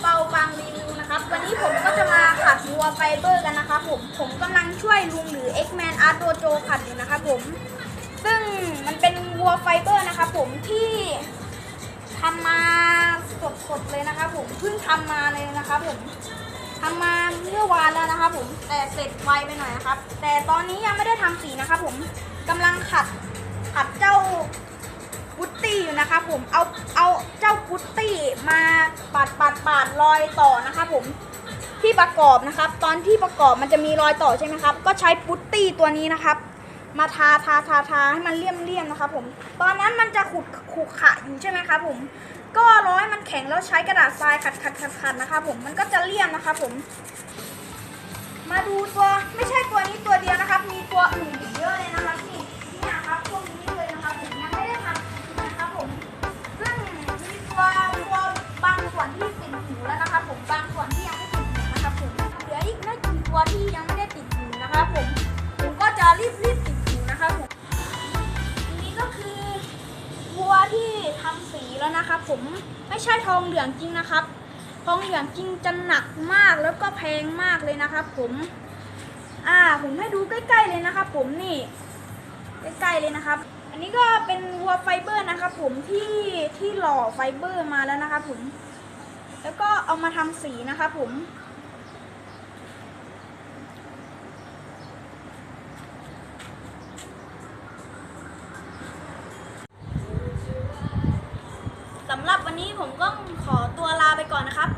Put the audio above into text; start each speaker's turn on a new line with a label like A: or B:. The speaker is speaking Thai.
A: เปาบางรีวิวนะครับ วันนี้ผมก็จะมาขัดวัวไฟเบอร์กันนะครับผมผมกำลังช่วยลุงหรือ X-Man Art Dojo ขัดอยู่นะครับผม ซึ่งมันเป็นวัวไฟเบอร์นะครับผมที่ทำมาสดๆเลยนะครับผมเพิ่งทำมาเลยนะครับผมทำมาเมื่อวานแล้วนะครับผมแต่เสร็จไวไปหน่อยนะครับ แต่ตอนนี้ยังไม่ได้ทำสีนะครับผมกำลังขัดขัดเจ้าพุตตี้อยู่นะครับผมเอาเอาเจ้าพุตตี้มา ปาดปาดปาดรอยต่อนะครับผมที่ประกอบนะครับ ตอนที่ประกอบมันจะมีรอยต่อใช่ไหมครับ ก็ใช้พุตตี้ตัวนี้นะครับ มาทาทาทาทาให้มันเลี่ยมเลี่ยมๆนะครับผม ตอนนั้นมันจะขุดขุขะอยู่ใช่ไหมครับผม ก็ร้อยมันแข็งแล้วใช้กระดาษทรายขัดขัดขัดขัดนะครับผม มันก็จะเลี่ยมนะครับผม มาดูตัวไม่ใช่ ตัวที่ยังไม่ได้ติดหูนะครับผม ผมก็จะรีบรีบติดหูนะครับผมอันนี้ก็คือวัวที่ทำสีแล้วนะครับ ผมไม่ใช่ทองเหลืองจริงนะครับ ทองเหลืองจริงจะหนักมากแล้วก็แพงมากเลยนะครับ ผม อ่า ผมให้ดูใกล้ ๆเลยนะครับ ผมนี่ ใกล้ๆเลยนะครับ อันนี้ก็เป็นวัวไฟเบอร์นะครับ ผมที่ที่หล่อไฟเบอร์มาแล้วนะครับ ผม แล้วก็เอามาทำสีนะครับ ผม สำหรับ วันนี้ผมก็ขอตัวลาไปก่อนนะครับ